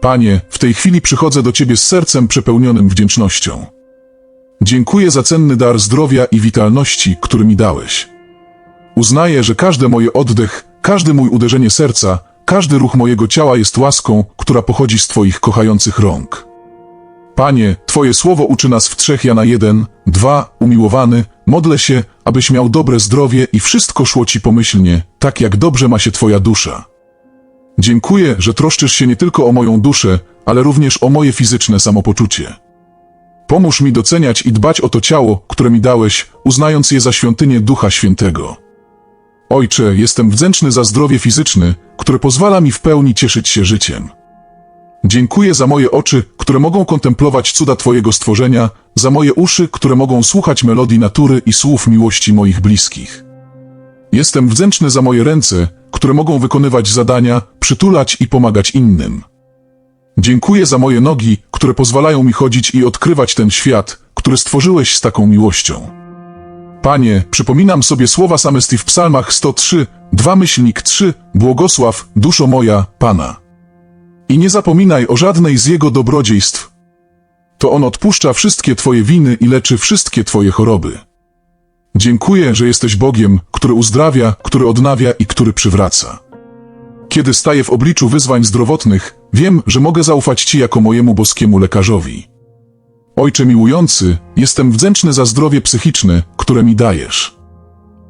Panie, w tej chwili przychodzę do Ciebie z sercem przepełnionym wdzięcznością. Dziękuję za cenny dar zdrowia i witalności, który mi dałeś. Uznaję, że każde moje oddech, każde mój uderzenie serca, każdy ruch mojego ciała jest łaską, która pochodzi z Twoich kochających rąk. Panie, Twoje słowo uczy nas w trzech Jana 1, 2, umiłowany, modlę się, abyś miał dobre zdrowie i wszystko szło Ci pomyślnie, tak jak dobrze ma się Twoja dusza. Dziękuję, że troszczysz się nie tylko o moją duszę, ale również o moje fizyczne samopoczucie. Pomóż mi doceniać i dbać o to ciało, które mi dałeś, uznając je za świątynię Ducha Świętego. Ojcze, jestem wdzięczny za zdrowie fizyczne, które pozwala mi w pełni cieszyć się życiem. Dziękuję za moje oczy, które mogą kontemplować cuda Twojego stworzenia, za moje uszy, które mogą słuchać melodii natury i słów miłości moich bliskich. Jestem wdzięczny za moje ręce, które mogą wykonywać zadania, przytulać i pomagać innym. Dziękuję za moje nogi, które pozwalają mi chodzić i odkrywać ten świat, który stworzyłeś z taką miłością. Panie, przypominam sobie słowa samysty w psalmach 103, 2 myślnik 3, błogosław, duszo moja, Pana. I nie zapominaj o żadnej z Jego dobrodziejstw. To On odpuszcza wszystkie Twoje winy i leczy wszystkie Twoje choroby. Dziękuję, że jesteś Bogiem, który uzdrawia, który odnawia i który przywraca. Kiedy staję w obliczu wyzwań zdrowotnych, wiem, że mogę zaufać Ci jako mojemu boskiemu lekarzowi. Ojcze miłujący, jestem wdzięczny za zdrowie psychiczne, które mi dajesz.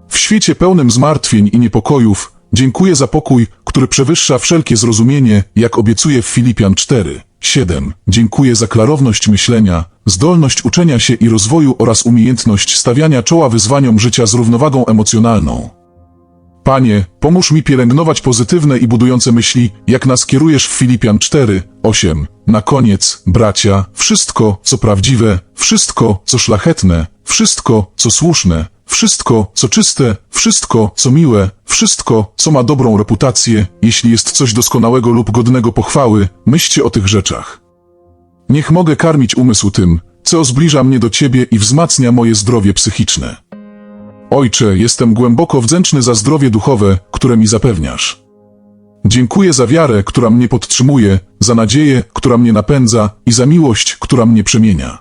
W świecie pełnym zmartwień i niepokojów, dziękuję za pokój, który przewyższa wszelkie zrozumienie, jak obiecuje w Filipian 4, 7. Dziękuję za klarowność myślenia, zdolność uczenia się i rozwoju oraz umiejętność stawiania czoła wyzwaniom życia z równowagą emocjonalną. Panie, pomóż mi pielęgnować pozytywne i budujące myśli, jak nas kierujesz w Filipian 4, 8. Na koniec, bracia, wszystko, co prawdziwe, wszystko, co szlachetne, wszystko, co słuszne, wszystko, co czyste, wszystko, co miłe, wszystko, co ma dobrą reputację, jeśli jest coś doskonałego lub godnego pochwały, myślcie o tych rzeczach. Niech mogę karmić umysł tym, co zbliża mnie do Ciebie i wzmacnia moje zdrowie psychiczne. Ojcze, jestem głęboko wdzięczny za zdrowie duchowe, które mi zapewniasz. Dziękuję za wiarę, która mnie podtrzymuje, za nadzieję, która mnie napędza i za miłość, która mnie przemienia.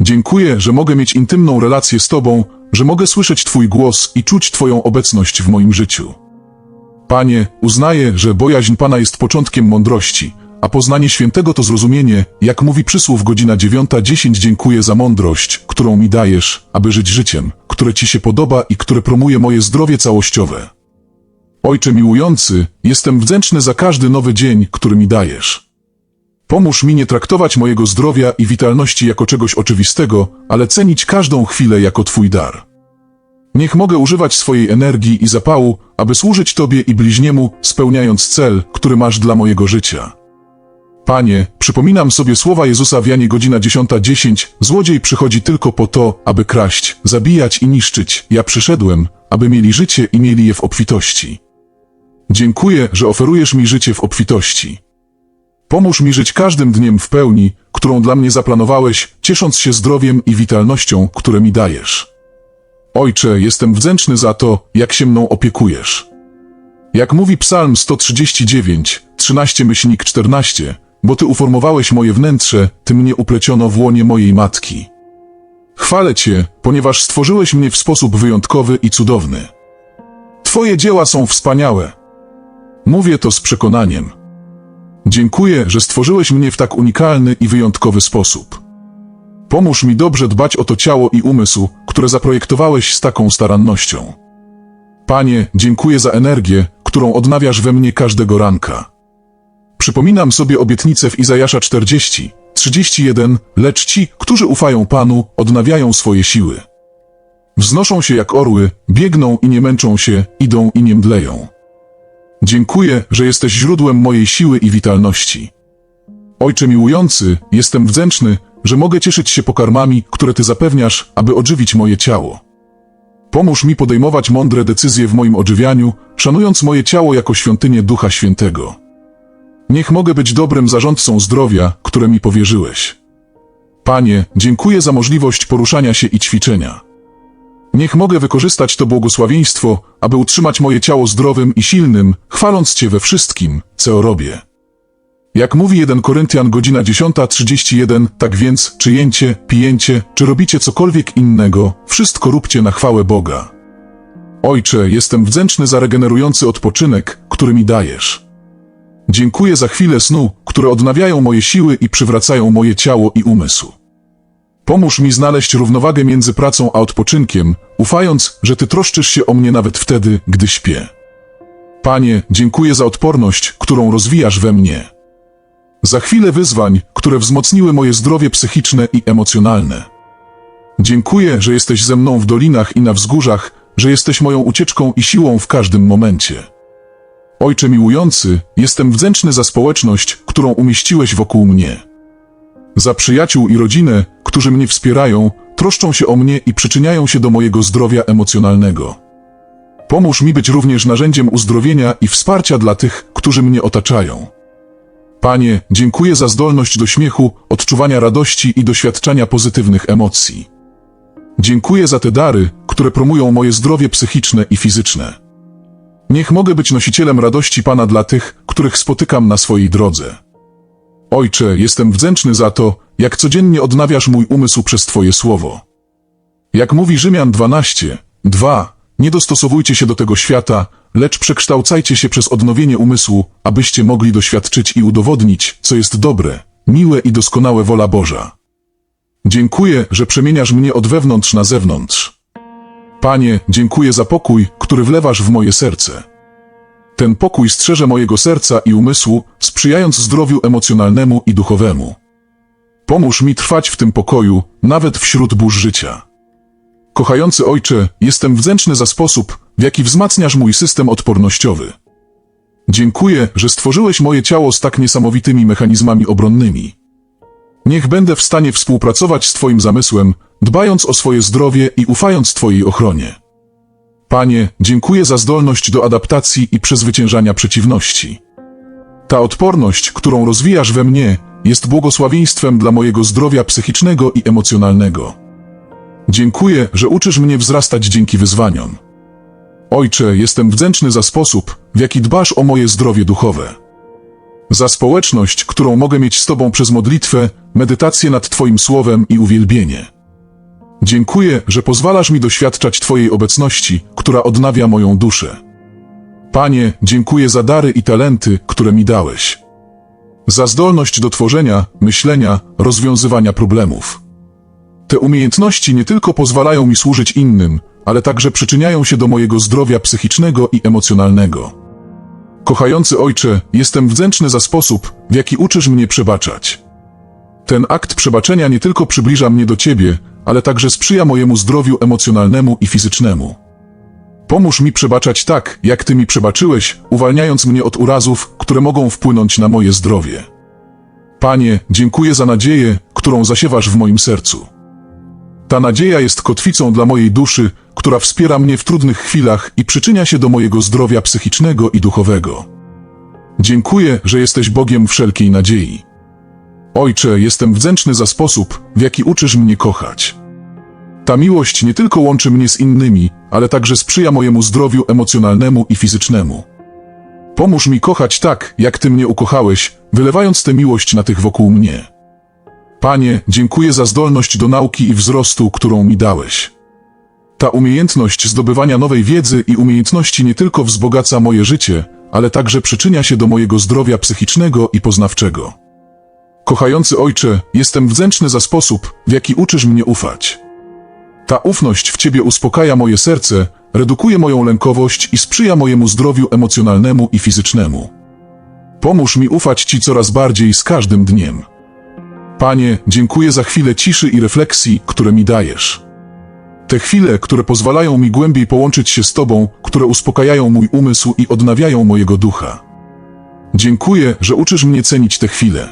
Dziękuję, że mogę mieć intymną relację z Tobą, że mogę słyszeć Twój głos i czuć Twoją obecność w moim życiu. Panie, uznaję, że bojaźń Pana jest początkiem mądrości, a poznanie świętego to zrozumienie, jak mówi przysłów godzina 9.10 dziękuję za mądrość, którą mi dajesz, aby żyć życiem, które Ci się podoba i które promuje moje zdrowie całościowe. Ojcze miłujący, jestem wdzięczny za każdy nowy dzień, który mi dajesz. Pomóż mi nie traktować mojego zdrowia i witalności jako czegoś oczywistego, ale cenić każdą chwilę jako Twój dar. Niech mogę używać swojej energii i zapału, aby służyć Tobie i bliźniemu, spełniając cel, który masz dla mojego życia. Panie, przypominam sobie słowa Jezusa w Janie godzina 10.10, złodziej przychodzi tylko po to, aby kraść, zabijać i niszczyć. Ja przyszedłem, aby mieli życie i mieli je w obfitości. Dziękuję, że oferujesz mi życie w obfitości. Pomóż mi żyć każdym dniem w pełni, którą dla mnie zaplanowałeś, ciesząc się zdrowiem i witalnością, które mi dajesz. Ojcze, jestem wdzięczny za to, jak się mną opiekujesz. Jak mówi Psalm 139, 13 myślnik 14, bo Ty uformowałeś moje wnętrze, Ty mnie upleciono w łonie mojej matki. Chwalę Cię, ponieważ stworzyłeś mnie w sposób wyjątkowy i cudowny. Twoje dzieła są wspaniałe. Mówię to z przekonaniem. Dziękuję, że stworzyłeś mnie w tak unikalny i wyjątkowy sposób. Pomóż mi dobrze dbać o to ciało i umysł, które zaprojektowałeś z taką starannością. Panie, dziękuję za energię, którą odnawiasz we mnie każdego ranka. Przypominam sobie obietnicę w Izajasza 40, 31, lecz ci, którzy ufają Panu, odnawiają swoje siły. Wznoszą się jak orły, biegną i nie męczą się, idą i nie mdleją. Dziękuję, że jesteś źródłem mojej siły i witalności. Ojcze miłujący, jestem wdzięczny, że mogę cieszyć się pokarmami, które Ty zapewniasz, aby odżywić moje ciało. Pomóż mi podejmować mądre decyzje w moim odżywianiu, szanując moje ciało jako świątynię Ducha Świętego. Niech mogę być dobrym zarządcą zdrowia, które mi powierzyłeś. Panie, dziękuję za możliwość poruszania się i ćwiczenia. Niech mogę wykorzystać to błogosławieństwo, aby utrzymać moje ciało zdrowym i silnym, chwaląc Cię we wszystkim, co robię. Jak mówi 1 Koryntian godzina 10.31, tak więc, czy jęcie, pijęcie, czy robicie cokolwiek innego, wszystko róbcie na chwałę Boga. Ojcze, jestem wdzięczny za regenerujący odpoczynek, który mi dajesz. Dziękuję za chwile snu, które odnawiają moje siły i przywracają moje ciało i umysł. Pomóż mi znaleźć równowagę między pracą a odpoczynkiem, ufając, że Ty troszczysz się o mnie nawet wtedy, gdy śpię. Panie, dziękuję za odporność, którą rozwijasz we mnie. Za chwilę wyzwań, które wzmocniły moje zdrowie psychiczne i emocjonalne. Dziękuję, że jesteś ze mną w dolinach i na wzgórzach, że jesteś moją ucieczką i siłą w każdym momencie. Ojcze miłujący, jestem wdzięczny za społeczność, którą umieściłeś wokół mnie. Za przyjaciół i rodzinę, którzy mnie wspierają, troszczą się o mnie i przyczyniają się do mojego zdrowia emocjonalnego. Pomóż mi być również narzędziem uzdrowienia i wsparcia dla tych, którzy mnie otaczają. Panie, dziękuję za zdolność do śmiechu, odczuwania radości i doświadczania pozytywnych emocji. Dziękuję za te dary, które promują moje zdrowie psychiczne i fizyczne. Niech mogę być nosicielem radości Pana dla tych, których spotykam na swojej drodze. Ojcze, jestem wdzięczny za to, jak codziennie odnawiasz mój umysł przez Twoje słowo. Jak mówi Rzymian 12, 2, nie dostosowujcie się do tego świata, lecz przekształcajcie się przez odnowienie umysłu, abyście mogli doświadczyć i udowodnić, co jest dobre, miłe i doskonałe wola Boża. Dziękuję, że przemieniasz mnie od wewnątrz na zewnątrz. Panie, dziękuję za pokój, który wlewasz w moje serce. Ten pokój strzeże mojego serca i umysłu, sprzyjając zdrowiu emocjonalnemu i duchowemu. Pomóż mi trwać w tym pokoju, nawet wśród burz życia. Kochający Ojcze, jestem wdzięczny za sposób, w jaki wzmacniasz mój system odpornościowy. Dziękuję, że stworzyłeś moje ciało z tak niesamowitymi mechanizmami obronnymi. Niech będę w stanie współpracować z Twoim zamysłem, dbając o swoje zdrowie i ufając Twojej ochronie. Panie, dziękuję za zdolność do adaptacji i przezwyciężania przeciwności. Ta odporność, którą rozwijasz we mnie, jest błogosławieństwem dla mojego zdrowia psychicznego i emocjonalnego. Dziękuję, że uczysz mnie wzrastać dzięki wyzwaniom. Ojcze, jestem wdzięczny za sposób, w jaki dbasz o moje zdrowie duchowe. Za społeczność, którą mogę mieć z Tobą przez modlitwę, medytację nad Twoim słowem i uwielbienie. Dziękuję, że pozwalasz mi doświadczać Twojej obecności, która odnawia moją duszę. Panie, dziękuję za dary i talenty, które mi dałeś. Za zdolność do tworzenia, myślenia, rozwiązywania problemów. Te umiejętności nie tylko pozwalają mi służyć innym, ale także przyczyniają się do mojego zdrowia psychicznego i emocjonalnego. Kochający Ojcze, jestem wdzięczny za sposób, w jaki uczysz mnie przebaczać. Ten akt przebaczenia nie tylko przybliża mnie do Ciebie, ale także sprzyja mojemu zdrowiu emocjonalnemu i fizycznemu. Pomóż mi przebaczać tak, jak Ty mi przebaczyłeś, uwalniając mnie od urazów, które mogą wpłynąć na moje zdrowie. Panie, dziękuję za nadzieję, którą zasiewasz w moim sercu. Ta nadzieja jest kotwicą dla mojej duszy, która wspiera mnie w trudnych chwilach i przyczynia się do mojego zdrowia psychicznego i duchowego. Dziękuję, że jesteś Bogiem wszelkiej nadziei. Ojcze, jestem wdzięczny za sposób, w jaki uczysz mnie kochać. Ta miłość nie tylko łączy mnie z innymi, ale także sprzyja mojemu zdrowiu emocjonalnemu i fizycznemu. Pomóż mi kochać tak, jak Ty mnie ukochałeś, wylewając tę miłość na tych wokół mnie. Panie, dziękuję za zdolność do nauki i wzrostu, którą mi dałeś. Ta umiejętność zdobywania nowej wiedzy i umiejętności nie tylko wzbogaca moje życie, ale także przyczynia się do mojego zdrowia psychicznego i poznawczego. Kochający Ojcze, jestem wdzięczny za sposób, w jaki uczysz mnie ufać. Ta ufność w Ciebie uspokaja moje serce, redukuje moją lękowość i sprzyja mojemu zdrowiu emocjonalnemu i fizycznemu. Pomóż mi ufać Ci coraz bardziej z każdym dniem. Panie, dziękuję za chwilę ciszy i refleksji, które mi dajesz. Te chwile, które pozwalają mi głębiej połączyć się z Tobą, które uspokajają mój umysł i odnawiają mojego ducha. Dziękuję, że uczysz mnie cenić te chwile.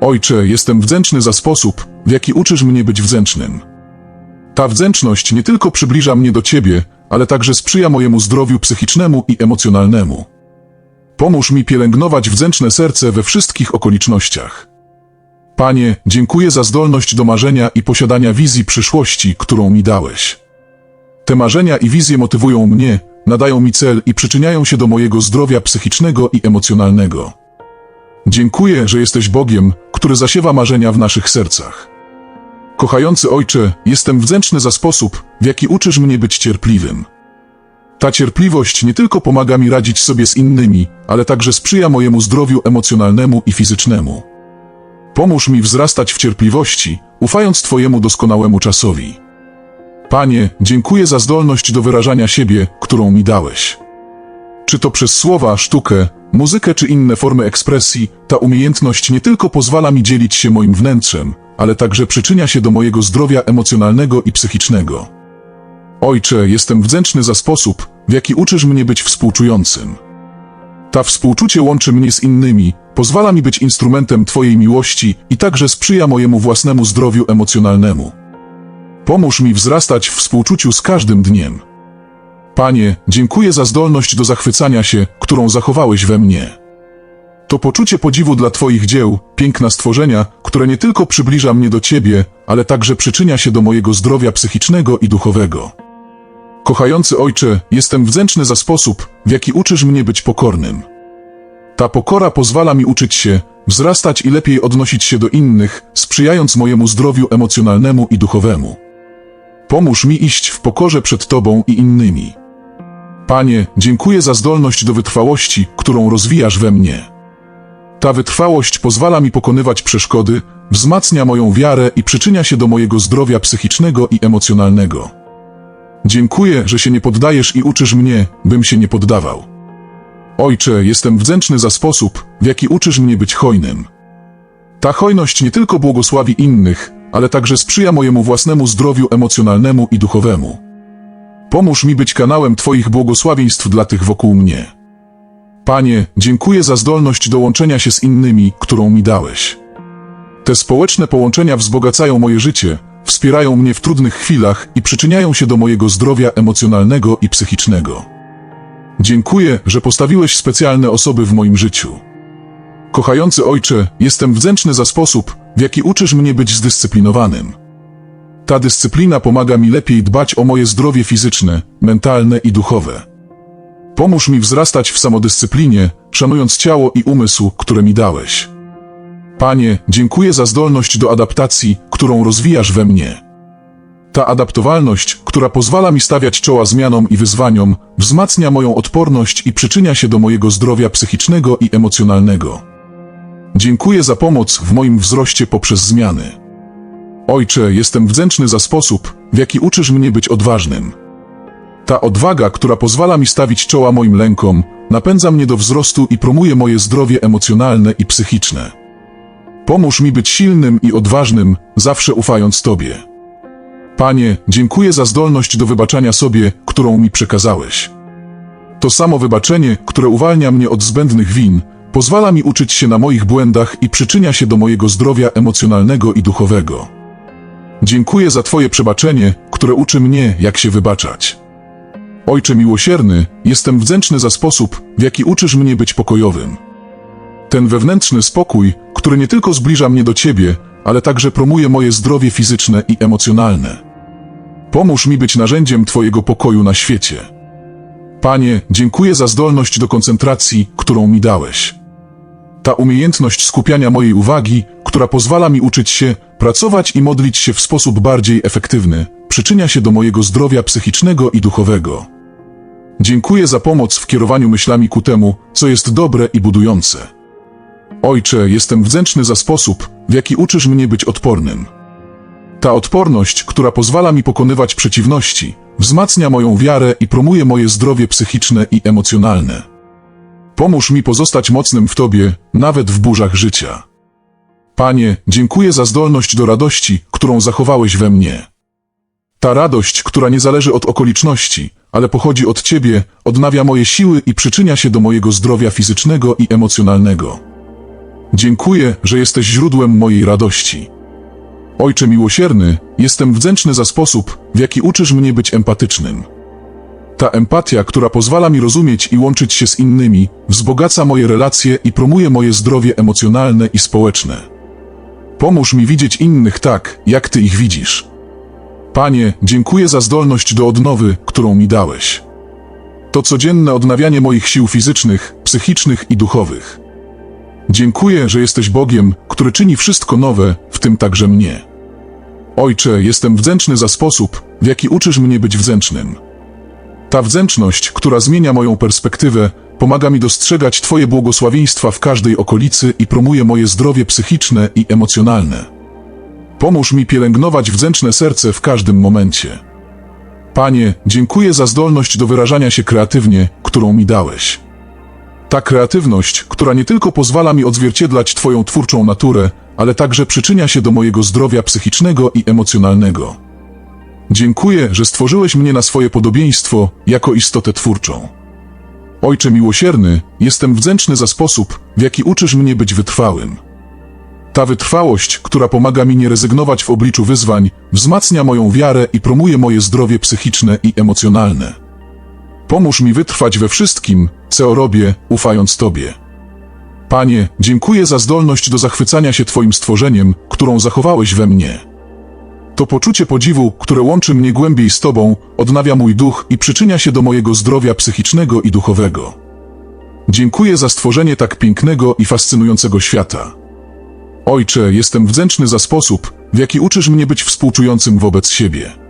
Ojcze, jestem wdzięczny za sposób, w jaki uczysz mnie być wdzięcznym. Ta wdzięczność nie tylko przybliża mnie do Ciebie, ale także sprzyja mojemu zdrowiu psychicznemu i emocjonalnemu. Pomóż mi pielęgnować wdzięczne serce we wszystkich okolicznościach. Panie, dziękuję za zdolność do marzenia i posiadania wizji przyszłości, którą mi dałeś. Te marzenia i wizje motywują mnie, nadają mi cel i przyczyniają się do mojego zdrowia psychicznego i emocjonalnego. Dziękuję, że jesteś Bogiem, który zasiewa marzenia w naszych sercach. Kochający Ojcze, jestem wdzięczny za sposób, w jaki uczysz mnie być cierpliwym. Ta cierpliwość nie tylko pomaga mi radzić sobie z innymi, ale także sprzyja mojemu zdrowiu emocjonalnemu i fizycznemu. Pomóż mi wzrastać w cierpliwości, ufając Twojemu doskonałemu czasowi. Panie, dziękuję za zdolność do wyrażania siebie, którą mi dałeś. Czy to przez słowa, sztukę, muzykę czy inne formy ekspresji, ta umiejętność nie tylko pozwala mi dzielić się moim wnętrzem, ale także przyczynia się do mojego zdrowia emocjonalnego i psychicznego. Ojcze, jestem wdzięczny za sposób, w jaki uczysz mnie być współczującym. Ta współczucie łączy mnie z innymi, pozwala mi być instrumentem Twojej miłości i także sprzyja mojemu własnemu zdrowiu emocjonalnemu. Pomóż mi wzrastać w współczuciu z każdym dniem. Panie, dziękuję za zdolność do zachwycania się, którą zachowałeś we mnie. To poczucie podziwu dla Twoich dzieł, piękna stworzenia, które nie tylko przybliża mnie do Ciebie, ale także przyczynia się do mojego zdrowia psychicznego i duchowego. Kochający Ojcze, jestem wdzięczny za sposób, w jaki uczysz mnie być pokornym. Ta pokora pozwala mi uczyć się, wzrastać i lepiej odnosić się do innych, sprzyjając mojemu zdrowiu emocjonalnemu i duchowemu. Pomóż mi iść w pokorze przed Tobą i innymi. Panie, dziękuję za zdolność do wytrwałości, którą rozwijasz we mnie. Ta wytrwałość pozwala mi pokonywać przeszkody, wzmacnia moją wiarę i przyczynia się do mojego zdrowia psychicznego i emocjonalnego. Dziękuję, że się nie poddajesz i uczysz mnie, bym się nie poddawał. Ojcze, jestem wdzięczny za sposób, w jaki uczysz mnie być hojnym. Ta hojność nie tylko błogosławi innych, ale także sprzyja mojemu własnemu zdrowiu emocjonalnemu i duchowemu. Pomóż mi być kanałem Twoich błogosławieństw dla tych wokół mnie. Panie, dziękuję za zdolność do łączenia się z innymi, którą mi dałeś. Te społeczne połączenia wzbogacają moje życie, wspierają mnie w trudnych chwilach i przyczyniają się do mojego zdrowia emocjonalnego i psychicznego. Dziękuję, że postawiłeś specjalne osoby w moim życiu. Kochający Ojcze, jestem wdzięczny za sposób, w jaki uczysz mnie być zdyscyplinowanym. Ta dyscyplina pomaga mi lepiej dbać o moje zdrowie fizyczne, mentalne i duchowe. Pomóż mi wzrastać w samodyscyplinie, szanując ciało i umysł, które mi dałeś. Panie, dziękuję za zdolność do adaptacji, którą rozwijasz we mnie. Ta adaptowalność, która pozwala mi stawiać czoła zmianom i wyzwaniom, wzmacnia moją odporność i przyczynia się do mojego zdrowia psychicznego i emocjonalnego. Dziękuję za pomoc w moim wzroście poprzez zmiany. Ojcze, jestem wdzięczny za sposób, w jaki uczysz mnie być odważnym. Ta odwaga, która pozwala mi stawić czoła moim lękom, napędza mnie do wzrostu i promuje moje zdrowie emocjonalne i psychiczne. Pomóż mi być silnym i odważnym, zawsze ufając Tobie. Panie, dziękuję za zdolność do wybaczania sobie, którą mi przekazałeś. To samo wybaczenie, które uwalnia mnie od zbędnych win, pozwala mi uczyć się na moich błędach i przyczynia się do mojego zdrowia emocjonalnego i duchowego. Dziękuję za Twoje przebaczenie, które uczy mnie, jak się wybaczać. Ojcze miłosierny, jestem wdzięczny za sposób, w jaki uczysz mnie być pokojowym. Ten wewnętrzny spokój, który nie tylko zbliża mnie do Ciebie, ale także promuje moje zdrowie fizyczne i emocjonalne. Pomóż mi być narzędziem Twojego pokoju na świecie. Panie, dziękuję za zdolność do koncentracji, którą mi dałeś. Ta umiejętność skupiania mojej uwagi, która pozwala mi uczyć się, pracować i modlić się w sposób bardziej efektywny, przyczynia się do mojego zdrowia psychicznego i duchowego. Dziękuję za pomoc w kierowaniu myślami ku temu, co jest dobre i budujące. Ojcze, jestem wdzięczny za sposób, w jaki uczysz mnie być odpornym. Ta odporność, która pozwala mi pokonywać przeciwności, wzmacnia moją wiarę i promuje moje zdrowie psychiczne i emocjonalne. Pomóż mi pozostać mocnym w Tobie, nawet w burzach życia. Panie, dziękuję za zdolność do radości, którą zachowałeś we mnie. Ta radość, która nie zależy od okoliczności, ale pochodzi od Ciebie, odnawia moje siły i przyczynia się do mojego zdrowia fizycznego i emocjonalnego. Dziękuję, że jesteś źródłem mojej radości. Ojcze miłosierny, jestem wdzięczny za sposób, w jaki uczysz mnie być empatycznym. Ta empatia, która pozwala mi rozumieć i łączyć się z innymi, wzbogaca moje relacje i promuje moje zdrowie emocjonalne i społeczne. Pomóż mi widzieć innych tak, jak Ty ich widzisz. Panie, dziękuję za zdolność do odnowy, którą mi dałeś. To codzienne odnawianie moich sił fizycznych, psychicznych i duchowych. Dziękuję, że jesteś Bogiem, który czyni wszystko nowe, w tym także mnie. Ojcze, jestem wdzięczny za sposób, w jaki uczysz mnie być wdzięcznym. Ta wdzięczność, która zmienia moją perspektywę, pomaga mi dostrzegać Twoje błogosławieństwa w każdej okolicy i promuje moje zdrowie psychiczne i emocjonalne. Pomóż mi pielęgnować wdzięczne serce w każdym momencie. Panie, dziękuję za zdolność do wyrażania się kreatywnie, którą mi dałeś. Ta kreatywność, która nie tylko pozwala mi odzwierciedlać Twoją twórczą naturę, ale także przyczynia się do mojego zdrowia psychicznego i emocjonalnego. Dziękuję, że stworzyłeś mnie na swoje podobieństwo jako istotę twórczą. Ojcze miłosierny, jestem wdzięczny za sposób, w jaki uczysz mnie być wytrwałym. Ta wytrwałość, która pomaga mi nie rezygnować w obliczu wyzwań, wzmacnia moją wiarę i promuje moje zdrowie psychiczne i emocjonalne. Pomóż mi wytrwać we wszystkim, co robię, ufając Tobie. Panie, dziękuję za zdolność do zachwycania się Twoim stworzeniem, którą zachowałeś we mnie. To poczucie podziwu, które łączy mnie głębiej z Tobą, odnawia mój duch i przyczynia się do mojego zdrowia psychicznego i duchowego. Dziękuję za stworzenie tak pięknego i fascynującego świata. Ojcze, jestem wdzięczny za sposób, w jaki uczysz mnie być współczującym wobec siebie.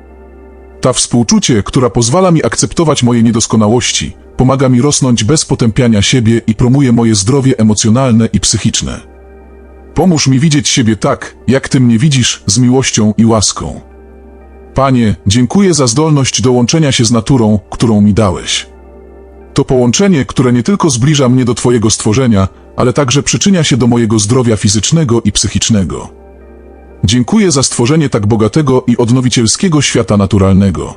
Ta współczucie, która pozwala mi akceptować moje niedoskonałości, pomaga mi rosnąć bez potępiania siebie i promuje moje zdrowie emocjonalne i psychiczne. Pomóż mi widzieć siebie tak, jak Ty mnie widzisz, z miłością i łaską. Panie, dziękuję za zdolność do łączenia się z naturą, którą mi dałeś. To połączenie, które nie tylko zbliża mnie do Twojego stworzenia, ale także przyczynia się do mojego zdrowia fizycznego i psychicznego. Dziękuję za stworzenie tak bogatego i odnowicielskiego świata naturalnego.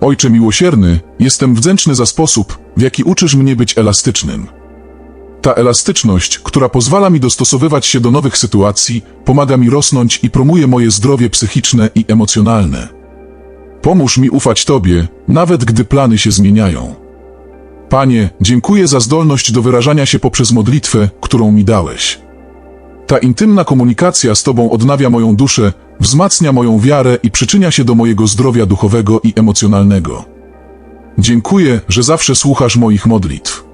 Ojcze miłosierny, jestem wdzięczny za sposób, w jaki uczysz mnie być elastycznym. Ta elastyczność, która pozwala mi dostosowywać się do nowych sytuacji, pomaga mi rosnąć i promuje moje zdrowie psychiczne i emocjonalne. Pomóż mi ufać Tobie, nawet gdy plany się zmieniają. Panie, dziękuję za zdolność do wyrażania się poprzez modlitwę, którą mi dałeś. Ta intymna komunikacja z Tobą odnawia moją duszę, wzmacnia moją wiarę i przyczynia się do mojego zdrowia duchowego i emocjonalnego. Dziękuję, że zawsze słuchasz moich modlitw.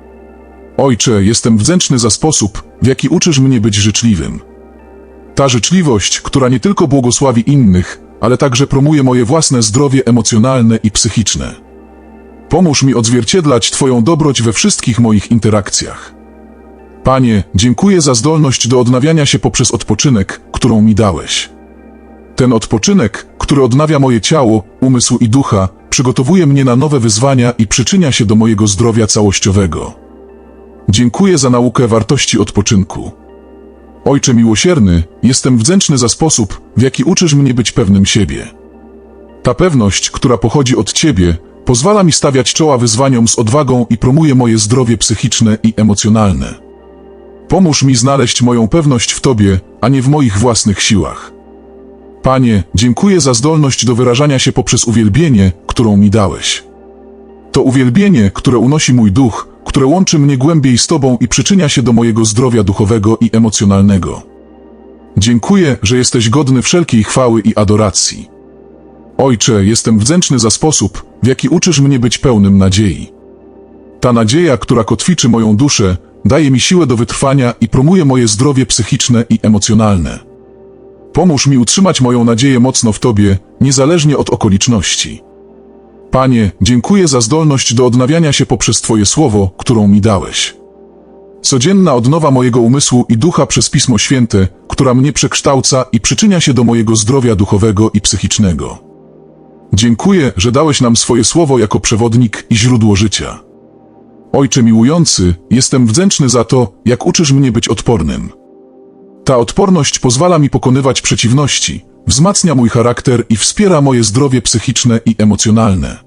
Ojcze, jestem wdzięczny za sposób, w jaki uczysz mnie być życzliwym. Ta życzliwość, która nie tylko błogosławi innych, ale także promuje moje własne zdrowie emocjonalne i psychiczne. Pomóż mi odzwierciedlać Twoją dobroć we wszystkich moich interakcjach. Panie, dziękuję za zdolność do odnawiania się poprzez odpoczynek, którą mi dałeś. Ten odpoczynek, który odnawia moje ciało, umysł i ducha, przygotowuje mnie na nowe wyzwania i przyczynia się do mojego zdrowia całościowego. Dziękuję za naukę wartości odpoczynku. Ojcze miłosierny, jestem wdzięczny za sposób, w jaki uczysz mnie być pewnym siebie. Ta pewność, która pochodzi od Ciebie, pozwala mi stawiać czoła wyzwaniom z odwagą i promuje moje zdrowie psychiczne i emocjonalne. Pomóż mi znaleźć moją pewność w Tobie, a nie w moich własnych siłach. Panie, dziękuję za zdolność do wyrażania się poprzez uwielbienie, którą mi dałeś. To uwielbienie, które unosi mój duch, które łączy mnie głębiej z Tobą i przyczynia się do mojego zdrowia duchowego i emocjonalnego. Dziękuję, że jesteś godny wszelkiej chwały i adoracji. Ojcze, jestem wdzięczny za sposób, w jaki uczysz mnie być pełnym nadziei. Ta nadzieja, która kotwiczy moją duszę, daje mi siłę do wytrwania i promuje moje zdrowie psychiczne i emocjonalne. Pomóż mi utrzymać moją nadzieję mocno w Tobie, niezależnie od okoliczności. Panie, dziękuję za zdolność do odnawiania się poprzez Twoje słowo, którą mi dałeś. Codzienna odnowa mojego umysłu i ducha przez Pismo Święte, która mnie przekształca i przyczynia się do mojego zdrowia duchowego i psychicznego. Dziękuję, że dałeś nam swoje słowo jako przewodnik i źródło życia. Ojcze miłujący, jestem wdzięczny za to, jak uczysz mnie być odpornym. Ta odporność pozwala mi pokonywać przeciwności, wzmacnia mój charakter i wspiera moje zdrowie psychiczne i emocjonalne.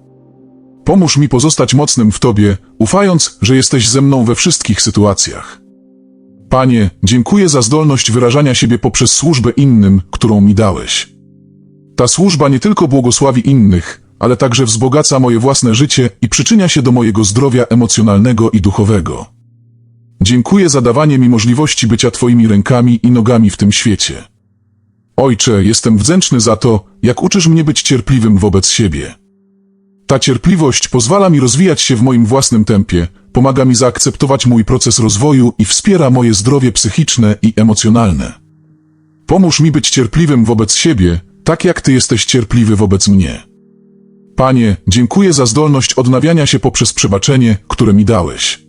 Pomóż mi pozostać mocnym w Tobie, ufając, że jesteś ze mną we wszystkich sytuacjach. Panie, dziękuję za zdolność wyrażania siebie poprzez służbę innym, którą mi dałeś. Ta służba nie tylko błogosławi innych, ale także wzbogaca moje własne życie i przyczynia się do mojego zdrowia emocjonalnego i duchowego. Dziękuję za dawanie mi możliwości bycia Twoimi rękami i nogami w tym świecie. Ojcze, jestem wdzięczny za to, jak uczysz mnie być cierpliwym wobec siebie. Ta cierpliwość pozwala mi rozwijać się w moim własnym tempie, pomaga mi zaakceptować mój proces rozwoju i wspiera moje zdrowie psychiczne i emocjonalne. Pomóż mi być cierpliwym wobec siebie, tak jak Ty jesteś cierpliwy wobec mnie. Panie, dziękuję za zdolność odnawiania się poprzez przebaczenie, które mi dałeś.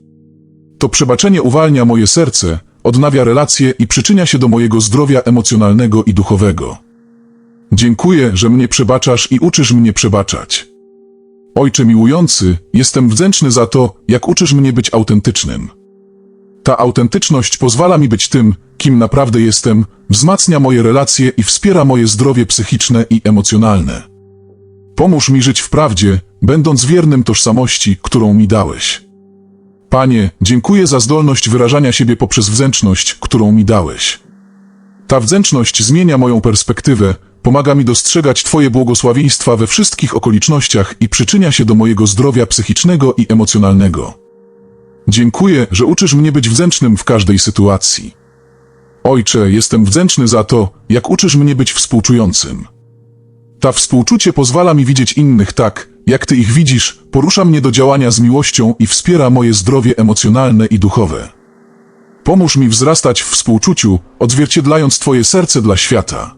To przebaczenie uwalnia moje serce, odnawia relacje i przyczynia się do mojego zdrowia emocjonalnego i duchowego. Dziękuję, że mnie przebaczasz i uczysz mnie przebaczać. Ojcze miłujący, jestem wdzięczny za to, jak uczysz mnie być autentycznym. Ta autentyczność pozwala mi być tym, kim naprawdę jestem, wzmacnia moje relacje i wspiera moje zdrowie psychiczne i emocjonalne. Pomóż mi żyć w prawdzie, będąc wiernym tożsamości, którą mi dałeś. Panie, dziękuję za zdolność wyrażania siebie poprzez wdzięczność, którą mi dałeś. Ta wdzięczność zmienia moją perspektywę, pomaga mi dostrzegać Twoje błogosławieństwa we wszystkich okolicznościach i przyczynia się do mojego zdrowia psychicznego i emocjonalnego. Dziękuję, że uczysz mnie być wdzięcznym w każdej sytuacji. Ojcze, jestem wdzięczny za to, jak uczysz mnie być współczującym. Ta współczucie pozwala mi widzieć innych tak, jak Ty ich widzisz, porusza mnie do działania z miłością i wspiera moje zdrowie emocjonalne i duchowe. Pomóż mi wzrastać w współczuciu, odzwierciedlając Twoje serce dla świata.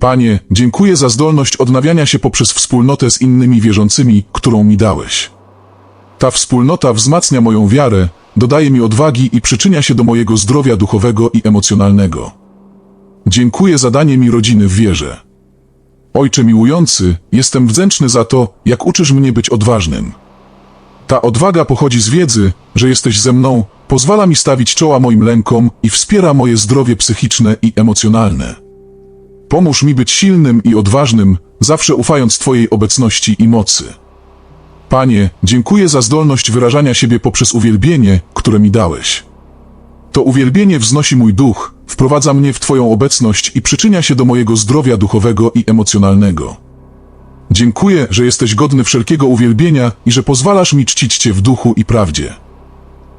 Panie, dziękuję za zdolność odnawiania się poprzez wspólnotę z innymi wierzącymi, którą mi dałeś. Ta wspólnota wzmacnia moją wiarę, dodaje mi odwagi i przyczynia się do mojego zdrowia duchowego i emocjonalnego. Dziękuję za danie mi rodziny w wierze. Ojcze miłujący, jestem wdzięczny za to, jak uczysz mnie być odważnym. Ta odwaga pochodzi z wiedzy, że jesteś ze mną, pozwala mi stawić czoła moim lękom i wspiera moje zdrowie psychiczne i emocjonalne. Pomóż mi być silnym i odważnym, zawsze ufając Twojej obecności i mocy. Panie, dziękuję za zdolność wyrażania siebie poprzez uwielbienie, które mi dałeś. To uwielbienie wznosi mój duch, wprowadza mnie w Twoją obecność i przyczynia się do mojego zdrowia duchowego i emocjonalnego. Dziękuję, że jesteś godny wszelkiego uwielbienia i że pozwalasz mi czcić Cię w duchu i prawdzie.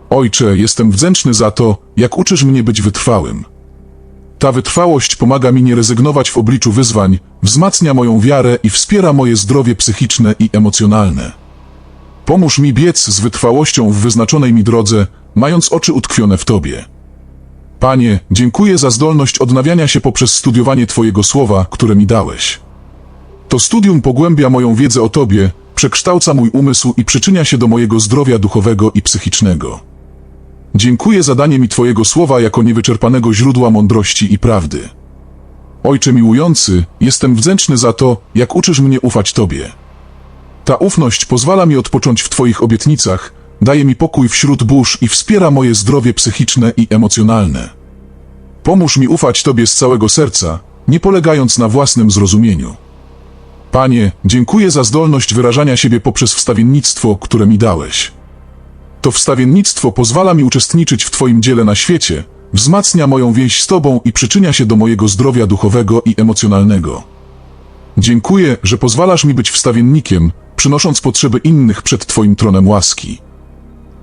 Ojcze, jestem wdzięczny za to, jak uczysz mnie być wytrwałym. Ta wytrwałość pomaga mi nie rezygnować w obliczu wyzwań, wzmacnia moją wiarę i wspiera moje zdrowie psychiczne i emocjonalne. Pomóż mi biec z wytrwałością w wyznaczonej mi drodze, mając oczy utkwione w Tobie. Panie, dziękuję za zdolność odnawiania się poprzez studiowanie Twojego słowa, które mi dałeś. To studium pogłębia moją wiedzę o Tobie, przekształca mój umysł i przyczynia się do mojego zdrowia duchowego i psychicznego. Dziękuję za danie mi Twojego słowa jako niewyczerpanego źródła mądrości i prawdy. Ojcze miłujący, jestem wdzięczny za to, jak uczysz mnie ufać Tobie. Ta ufność pozwala mi odpocząć w Twoich obietnicach, daje mi pokój wśród burz i wspiera moje zdrowie psychiczne i emocjonalne. Pomóż mi ufać Tobie z całego serca, nie polegając na własnym zrozumieniu. Panie, dziękuję za zdolność wyrażania siebie poprzez wstawiennictwo, które mi dałeś. To wstawiennictwo pozwala mi uczestniczyć w Twoim dziele na świecie, wzmacnia moją więź z Tobą i przyczynia się do mojego zdrowia duchowego i emocjonalnego. Dziękuję, że pozwalasz mi być wstawiennikiem, przynosząc potrzeby innych przed Twoim tronem łaski.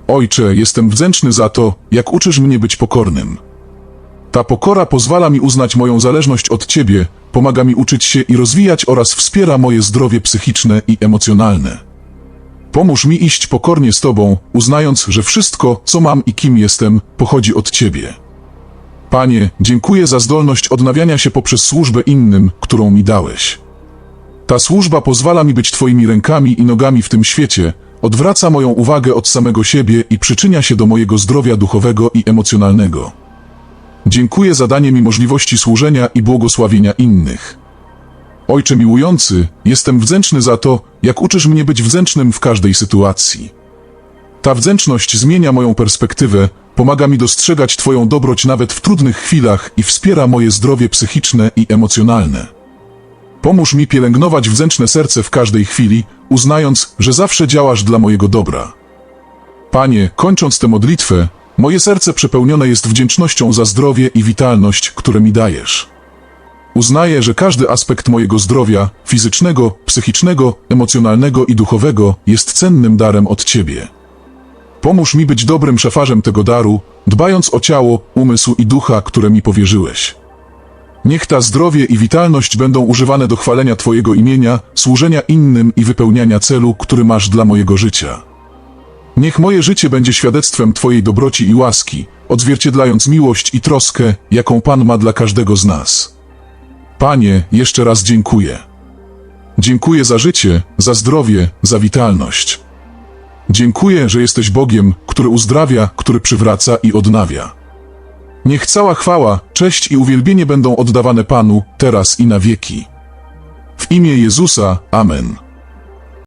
Ojcze, jestem wdzięczny za to, jak uczysz mnie być pokornym. Ta pokora pozwala mi uznać moją zależność od Ciebie, pomaga mi uczyć się i rozwijać oraz wspiera moje zdrowie psychiczne i emocjonalne. Pomóż mi iść pokornie z Tobą, uznając, że wszystko, co mam i kim jestem, pochodzi od Ciebie. Panie, dziękuję za zdolność odnawiania się poprzez służbę innym, którą mi dałeś. Ta służba pozwala mi być Twoimi rękami i nogami w tym świecie, odwraca moją uwagę od samego siebie i przyczynia się do mojego zdrowia duchowego i emocjonalnego. Dziękuję za danie mi możliwości służenia i błogosławienia innych. Ojcze miłujący, jestem wdzięczny za to, jak uczysz mnie być wdzięcznym w każdej sytuacji. Ta wdzięczność zmienia moją perspektywę, pomaga mi dostrzegać Twoją dobroć nawet w trudnych chwilach i wspiera moje zdrowie psychiczne i emocjonalne. Pomóż mi pielęgnować wdzięczne serce w każdej chwili, uznając, że zawsze działasz dla mojego dobra. Panie, kończąc tę modlitwę, moje serce przepełnione jest wdzięcznością za zdrowie i witalność, które mi dajesz. Uznaję, że każdy aspekt mojego zdrowia fizycznego, psychicznego, emocjonalnego i duchowego jest cennym darem od Ciebie. Pomóż mi być dobrym szafarzem tego daru, dbając o ciało, umysł i ducha, które mi powierzyłeś. Niech ta zdrowie i witalność będą używane do chwalenia Twojego imienia, służenia innym i wypełniania celu, który masz dla mojego życia. Niech moje życie będzie świadectwem Twojej dobroci i łaski, odzwierciedlając miłość i troskę, jaką Pan ma dla każdego z nas. Panie, jeszcze raz dziękuję. Dziękuję za życie, za zdrowie, za witalność. Dziękuję, że jesteś Bogiem, który uzdrawia, który przywraca i odnawia. Niech cała chwała, cześć i uwielbienie będą oddawane Panu, teraz i na wieki. W imię Jezusa, Amen.